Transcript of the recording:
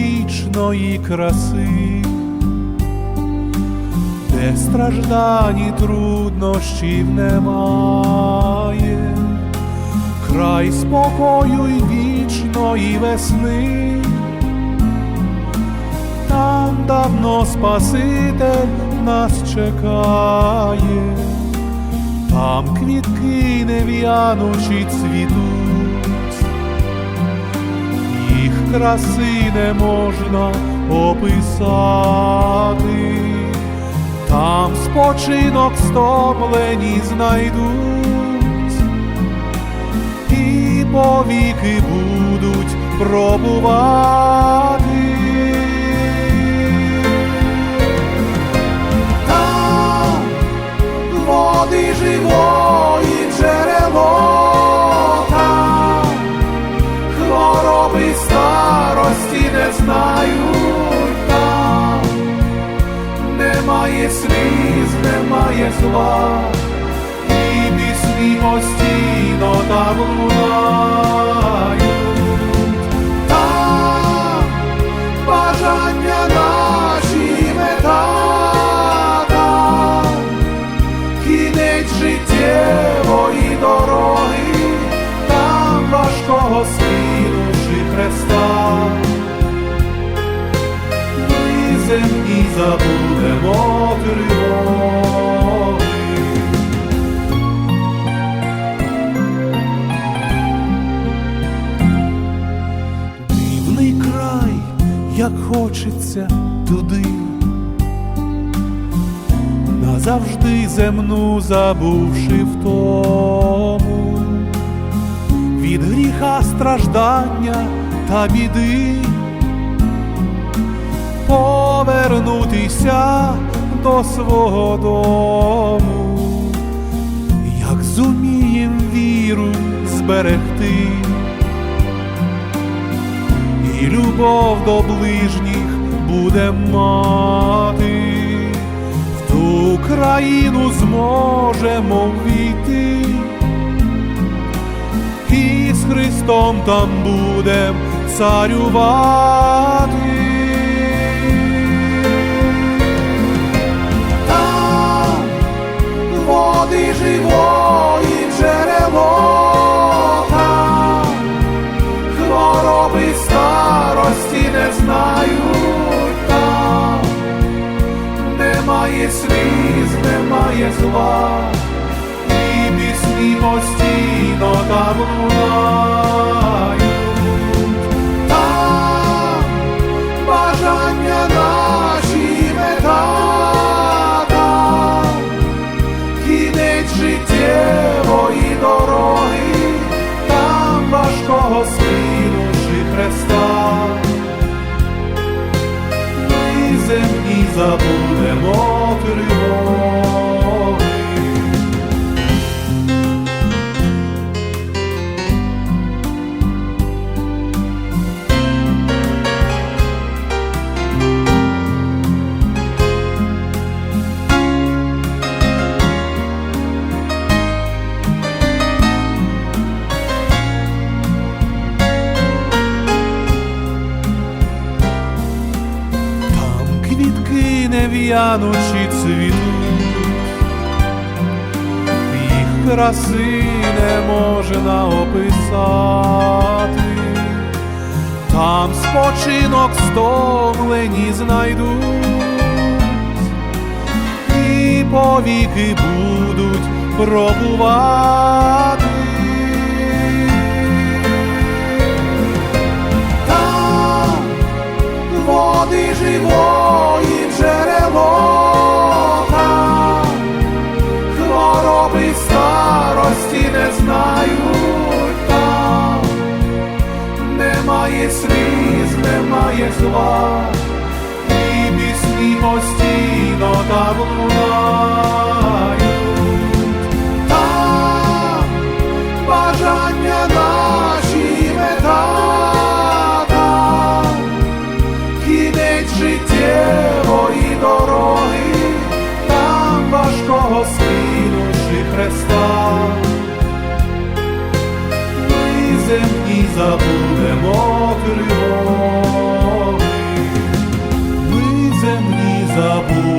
вічної краси, де страждань і труднощів немає, край спокою й вічної весни. Там давно Спаситель нас чекає, там квітки не в'янучі цвітуть, краси не можна описати, там спочинок стомлені знайдуть, і повіки будуть пробувати. Не знають, там немає сліз, немає зла, і пісні постійно там забудемо тривоги. Дивний край, як хочеться туди, назавжди земну забувши втому, від гріха страждання та біди, повернутися до свого дому, як зумієм віру зберегти? І любов до ближніх буде мати, в ту країну зможемо війти, і з Христом там будем царювати. Немає сліз, немає зла, і пісні постійно там лунають. Там бажання наші мета, там кінець життєвої дороги, там важкого скинувши Христа. Ми земні забудемо тривоги. Квітки не в'янучі цвітуть, їх краси не можна описати, там спочинок стомлені знайдуть, і повіки будуть пробувати. Зла, і пісні постійно там лунають. Там бажання забути.